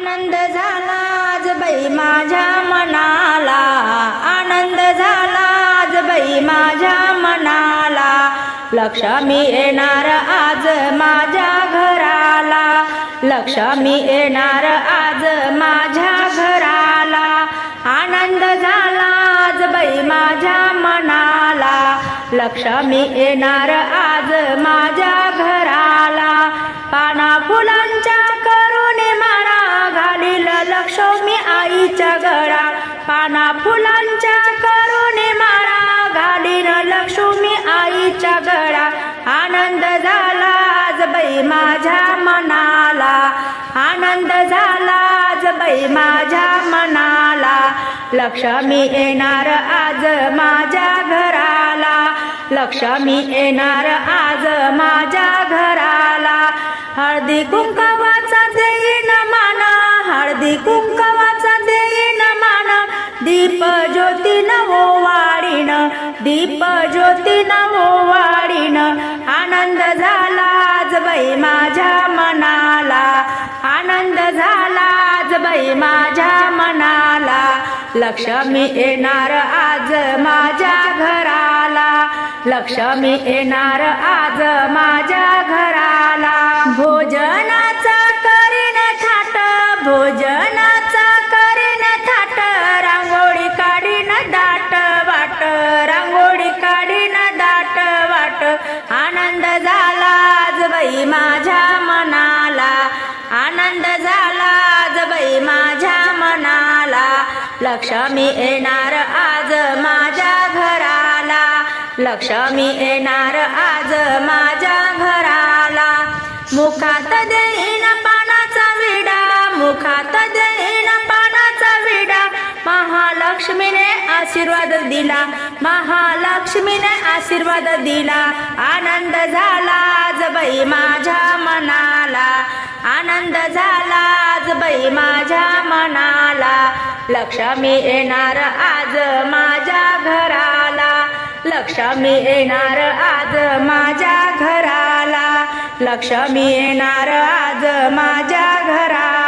आनंद झाला आज बाई माझ्या मनाला. आनंद झाला आज बाई माझ्या मनाला. लक्ष्मी येणार आज माझ्या घराला. लक्ष्मी येणार आज माझ्या घराला. आनंद झाला आज बाई माझ्या मनाला. लक्ष्मी येणार आज माझ्या घराला. पाना फुला पाना फुलांच्या करुणे मारा घालीन लक्ष्मी आईच्या गळा. आनंद झाला आज बाई माझ्या मनाला. आनंद झाला आज बाई माझ्या मनाला. लक्ष्मी येणार आज माझ्या घराला. लक्ष्मी येणार आज माझ्या घराला. हळदी कुंकवाचा देईन माना हळदी कुंकवा दीप ज्योती नवो वाढीन दीप ज्योती नवो वाढीन आनंद झाला आज बाई माझ्या मनाला. आनंद झाला आज बाई माझ्या मनाला. लक्ष्मी येणार आज माझ्या घराला. लक्ष्मी येणार आज माझ्या आनंद झाला आज बाई माझ्या मनाला. लक्ष्मी येणार आज माझ्या घराला. लक्ष्मी येणार आज माझ्या घराला. मुखात देईन पानाचा विडा मुखात देईन पानाचा विडा. महालक्ष्मीने आशीर्वाद दिला महालक्ष्मीने आशीर्वाद दिला. आनंद झाला आज बाई माझ्या मनाला. आनंद झाला आज माझ्या मनाला. लक्ष्मी येणार आज माझ्या घराला. लक्ष्मी येणार आज माझ्या घराला. लक्ष्मी येणार आज माझ्या घराला.